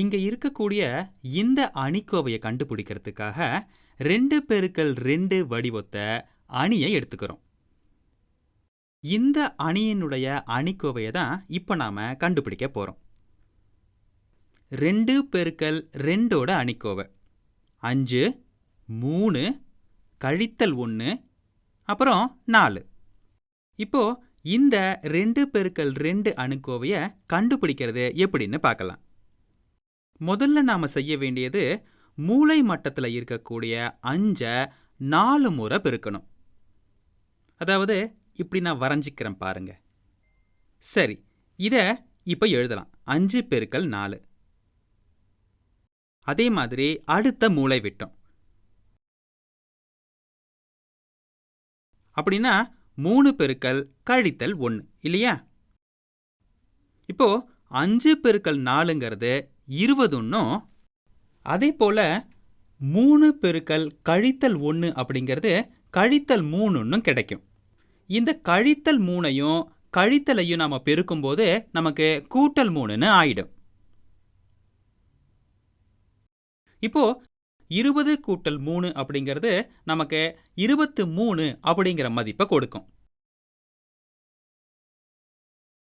இங்க இருக்கக்கூடிய இந்த அணிக்கோவையை கண்டுபிடிக்கிறதுக்காக ரெண்டு பெருக்கல் ரெண்டு வடிவத்தை அணியை எடுத்துக்கிறோம். இந்த அணியினுடைய அணிக்கோவையை தான் இப்போ நாம கண்டுபிடிக்க போறோம். ரெண்டு பெருக்கல் ரெண்டோட அணிக்கோவை. அஞ்சு மூணு கழித்தல் ஒன்று அப்புறம் நாலு. இப்போ இந்த ரெண்டு பெருக்கல் ரெண்டு அணுக்கோவையை கண்டுபிடிக்கிறது எப்படின்னு பார்க்கலாம். முதல்ல நாம செய்ய வேண்டியது மூளை மட்டத்தில் இருக்கக்கூடிய அஞ்சை நாலு முறை பெருக்கணும். அதாவது இப்படி நான் வரைஞ்சிக்கிறேன் பாருங்க. சரி இதை இப்போ எழுதலாம். அஞ்சு பெருக்கல் நாலு. அதே மாதிரி அடுத்த மூளை விட்டம். அப்படின்னா மூணு பெருக்கல் கழித்தல் ஒன்று இல்லையா? இப்போ அஞ்சு பெருக்கல் நாலுங்கிறது இருபதுன்னும் அதே போல் மூணு பெருக்கல் கழித்தல் ஒன்று அப்படிங்கிறது கழித்தல் மூணுன்னும் கிடைக்கும். இந்த கழித்தல் மூணையும் கழித்தலையும் நாம் பெருக்கும்போது நமக்கு கூட்டல் மூணுன்னு ஆயிடும். இப்போ இருபது கூட்டல் மூணு அப்படிங்கிறது நமக்கு இருபத்து மூணு அப்படிங்கிற மதிப்பை கொடுக்கும்.